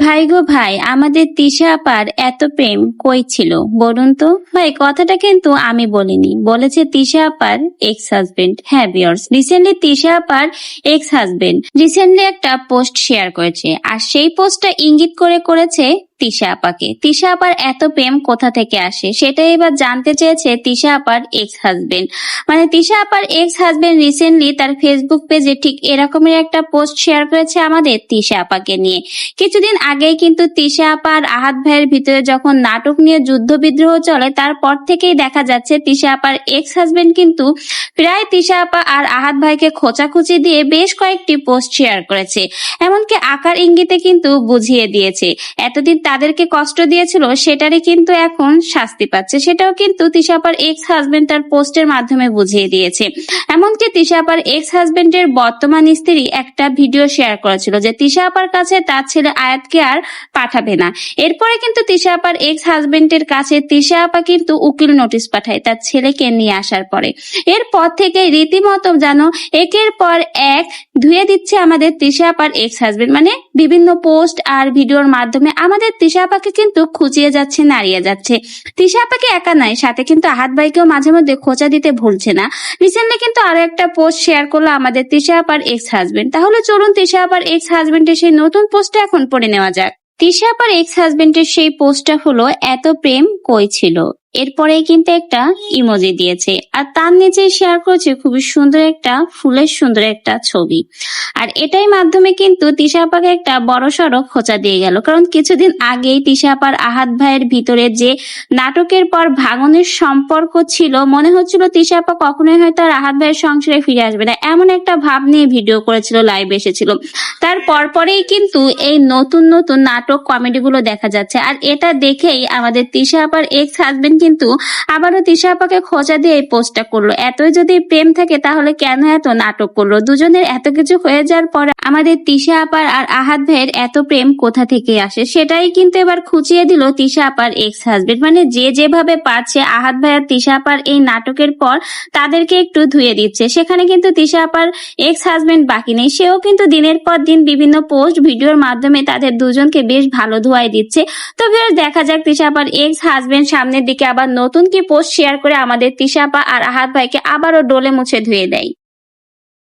ভাই গো ভাই, আমাদের তিশা আপার এত প্রেম কই ছিল? বলুন তো। ভাই, কথাটা কিন্তু আমি বলিনি। বলেছে তিশা আপার এক্স হাজবেন্ড হ্যাঁ বিয়ার্স রিসেন্টলি তিশা আপার এক্স হাজবেন্ড রিসেন্টলি একটা পোস্ট শেয়ার করেছে। আর সেই পোস্টটা ইঙ্গিত করে করেছে তিশা আপাকে। তিশা আপার এত প্রেম কোথা থেকে আসে? সেটাই এবার জানতে চেয়েছে তিশা আপার এক্স হাজবেন্ড মানে তিশা আপার এক্স হাজবেন্ড রিসেন্টলি তার ফেসবুক পেজে ঠিক এরকমের একটা পোস্ট শেয়ার করেছে আমাদের তিশা আপাকে নিয়ে। কিছুদিন আগেই কিন্তু তিশা আপা আর আহাত ভাইয়ের ভিতরে যখন নাটক নিয়ে যুদ্ধ বিদ্রোহ চলে, তারপর থেকেই দেখা যাচ্ছে তিশা আপার এক্স হাজবেন্ড কিন্তু প্রায় তিশা আপা আর আহাত ভাইকে খোঁচাখুচি দিয়ে বেশ কয়েকটি পোস্ট শেয়ার করেছে। এমনকি আকার ইঙ্গিতে কিন্তু বুঝিয়ে দিয়েছে। এতদিন তাদেরকে কষ্ট দিয়েছিল সেটারই কিন্তু এখন শাস্তি পাচ্ছে। সেটাও কিন্তু তিশা আপার এক্স হাজবেন্ড তার পোস্টের মাধ্যমে বুঝিয়ে দিয়েছে। এমনকি তিশা আপার এক্স হাজবেন্ডের বর্তমান স্ত্রী একটা ভিডিও শেয়ার করেছিল যে তিশা আপার কাছে তার ছেলে আয়াতকে আর পাঠাবে না। এরপরে কিন্তু তিশা আপার এক্স হাজবেন্ডের কাছে তিশা আপা কিন্তু উকিল নোটিশ পাঠায় তার ছেলেকে নিয়ে আসার পরে। এরপর থেকে রীতিমতো যেন একের পর এক ধুয়ে দিচ্ছে আমাদের তিশা আপার এক্স হাজবেন্ড মানে বিভিন্ন পোস্ট আর ভিডিওর মাধ্যমে আমাদের তিশা কিন্তু খুঁজিয়ে যাচ্ছে, নাড়িয়ে যাচ্ছে। তিশা একা নয়, সাথে কিন্তু আহাত ভাইকেও মাঝে মধ্যে খোঁচা দিতে ভুলছে না। রিসেন্টলি কিন্তু আরও একটা পোস্ট শেয়ার করল আমাদের তিশা আপার এক্স হাজবেন্ড তাহলে চলুন তিশা আপার এক্স হাজবেন্ডের সেই নতুন পোস্টটা এখন পড়ে নেওয়া যাক। তিশা আপার এক্স হাজবেন্ডের সেই পোস্টটা হলো, এত প্রেম কই ছিল? এরপরে কিন্তু একটা ইমোজি দিয়েছে। আর তার নিচে শেয়ার করেছে খুবই সুন্দর একটা, ফুলের সুন্দর একটা ছবি। আর এটাই মাধ্যমে কিন্তু তিশা আপাকে একটা বড় সড়ো খোঁচা দিয়ে গেল। কারণ কিছুদিন আগেই তিশা আহাত ভাইয়ের ভিতরে যে নাটকের পর ভাঙনের সম্পর্ক ছিল, মনে হচ্ছিল তিশা কখনোই হয়তো আর আহাত ভাইয়ের সংসারে ফিরে আসবে না। এমন একটা ভাব নিয়ে ভিডিও করেছিল লাইভ এসেছিল। তার পরপরেই কিন্তু এই নতুন নতুন নাটক কমেডিগুলো দেখা যাচ্ছে। আর এটা দেখেই আমাদের তিশা আপার এক্স হাজবেন্ড কিন্তু আবারও তিশা আপাকে খোঁচা দিয়ে এই পোস্টটা করল। এতই যদি প্রেম থাকে, তাহলে কেন এত নাটক করল? দুজনের এত কিছু হয়ে যাওয়ার পরে আমাদের তিশা আপার আর আহাত ভাইয়ের এত প্রেম কোথা থেকে আসে? সেটাই কিন্তু এবার খুঁচিয়ে দিল তিশা আপার এক্স হাজবেন্ড মানে যে যেভাবে পাচ্ছে আহাত ভাই আর তিশা আপার এই নাটকের পর তাদেরকে একটু ধুয়ে দিচ্ছে। সেখানে কিন্তু তিশা আপার এক্স হাজবেন্ড বাকি নেই। সেও কিন্তু দিনের পর দিন বিভিন্ন পোস্ট, ভিডিওর মাধ্যমে তাদের দুজনকে বেশ ভালো ধোয়াই দিচ্ছে। তো দেখা যাক তিশা আপার এক্স হাজবেন্ড সামনের দিকে আবার নতুন কি পোস্ট শেয়ার করে আমাদের তিশাপা আর আহাত ভাইকে আবারও ডোলে মুছে ধুয়ে দেয়।